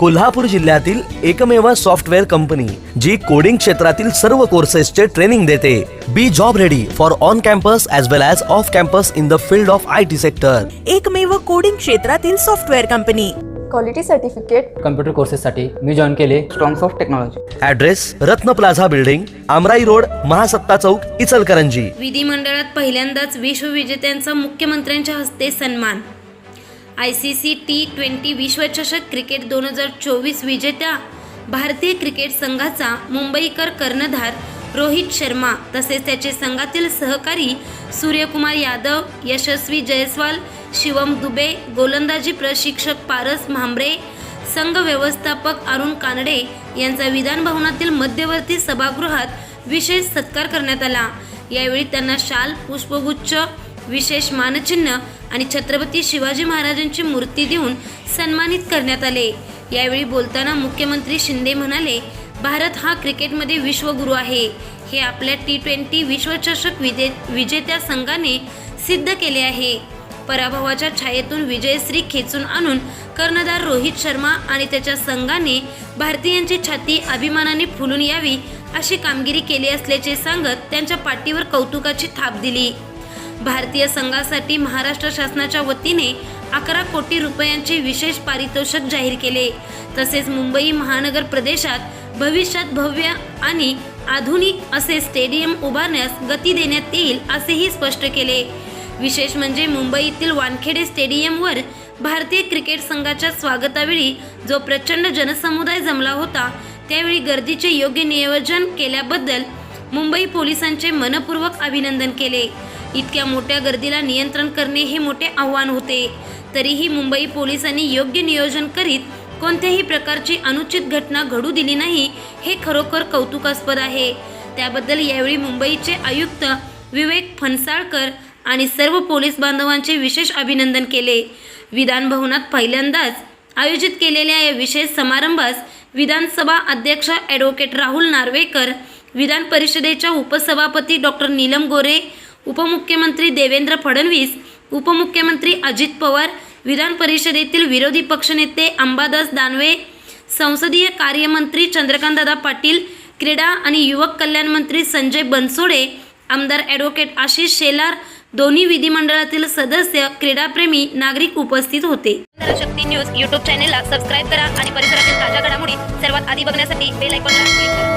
कोल्हापूर जिल्ह्यातील एकमेव software company जी coding क्षेत्रातील सर्व कोर्सेसचे ट्रेनिंग देते. Be job ready for on campus as well as off campus in the field of I T sector एकमेव coding क्षेत्रातील software company. Quality certificate computer कोर्सेससाठी मी join केले. Strongs of technology address Ratna plaza building Amrai road Mahasatta Chowk Ichalkaranji. विधिमंडळात पहिल्यांदाच विश्वविजेत्यांचा मुख्यमंत्र्यांच्या हस्ते सन्मान. I C C T twenty विश्वचषक क्रिकेट दोन हजार चोवीस विजेत्या भारतीय क्रिकेट संघाचा मुंबईकर कर्णधार रोहित शर्मा तसेच त्याचे संघातील सहकारी सूर्यकुमार यादव यशस्वी जयस्वाल शिवम दुबे गोलंदाजी प्रशिक्षक पारस म्हांबरे संघ व्यवस्थापक अरुण कानडे यांचा विधान भवनातील मध्यवर्ती सभागृहात विशेष सत्कार करण्यात आला. यावेळी त्यांना शाल पुष्पगुच्छ विशेष मानचिन्ह आणि छत्रपती शिवाजी महाराजांची मूर्ती देऊन सन्मानित करण्यात आले. यावेळी बोलताना मुख्यमंत्री शिंदे म्हणाले भारत हा क्रिकेटमध्ये विश्वगुरू आहे. हे आपल्या टी ट्वेंटी विश्वचषक विजे विजेत्या संघाने सिद्ध केले आहे. पराभवाच्या छायेतून विजयश्री खेचून आणून कर्णधार रोहित शर्मा आणि त्याच्या संघाने भारतीयांची छाती अभिमानाने फुलून यावी अशी कामगिरी केली असल्याचे सांगत त्यांच्या पाठीवर कौतुकाची थाप दिली. भारतीय संघासाठी महाराष्ट्र शासनाच्या वतीने अकरा कोटी रुपयांचे विशेष पारितोषिक जाहीर केले. तसेच मुंबई महानगर प्रदेशात भविष्यात भव्य आणि आधुनिक असे स्टेडियम उभारण्यास गती देण्यात येईल असेही स्पष्ट केले. विशेष म्हणजे मुंबईतील वानखेडे स्टेडियमवर भारतीय क्रिकेट संघाच्या स्वागतावेळी जो प्रचंड जनसमुदाय जमला होता त्यावेळी गर्दीचे योग्य नियोजन केल्याबद्दल मुंबई पोलिसांचे मनपूर्वक अभिनंदन केले. इतक्या मोठ्या गर्दीला नियंत्रण करणे हे मोठे आव्हान होते. तरीही मुंबई पोलिसांनी योग्य नियोजन करीत कोणत्याही प्रकारची अनुचित घटना घडू दिली नाही हे खरोखर कौतुकास्पद आहे. त्याबद्दल यावेळी मुंबईचे आयुक्त विवेक फणसाळकर आणि सर्व पोलीस बांधवांचे विशेष अभिनंदन केले. विधान भवनात पहिल्यांदाच आयोजित केलेल्या या विशेष समारंभास विधानसभा अध्यक्ष ॲडव्होकेट राहुल नार्वेकर विधान परिषदेच्या उपसभापती डॉक्टर नीलम गोरे उपमुख्यमंत्री देवेंद्र फडणवीस उपमुख्यमंत्री अजित पवार विधान परिषदेतील विरोधी पक्षनेते अंबादास दानवे संसदीय कार्यमंत्री चंद्रकांतदादा पाटील क्रीडा आणि युवक कल्याण मंत्री संजय बनसोडे आमदार ॲडव्होकेट आशिष शेलार दोन्ही विधिमंडळातील सदस्य क्रीडाप्रेमी नागरिक उपस्थित होते. शक्ती न्यूज यूट्यूब चॅनेलला सबस्क्राईब करा आणि परिसरातील ताज्या घडामोडी सर्वात आधी बघण्यासाठी बेल आयकॉनला क्लिक करा.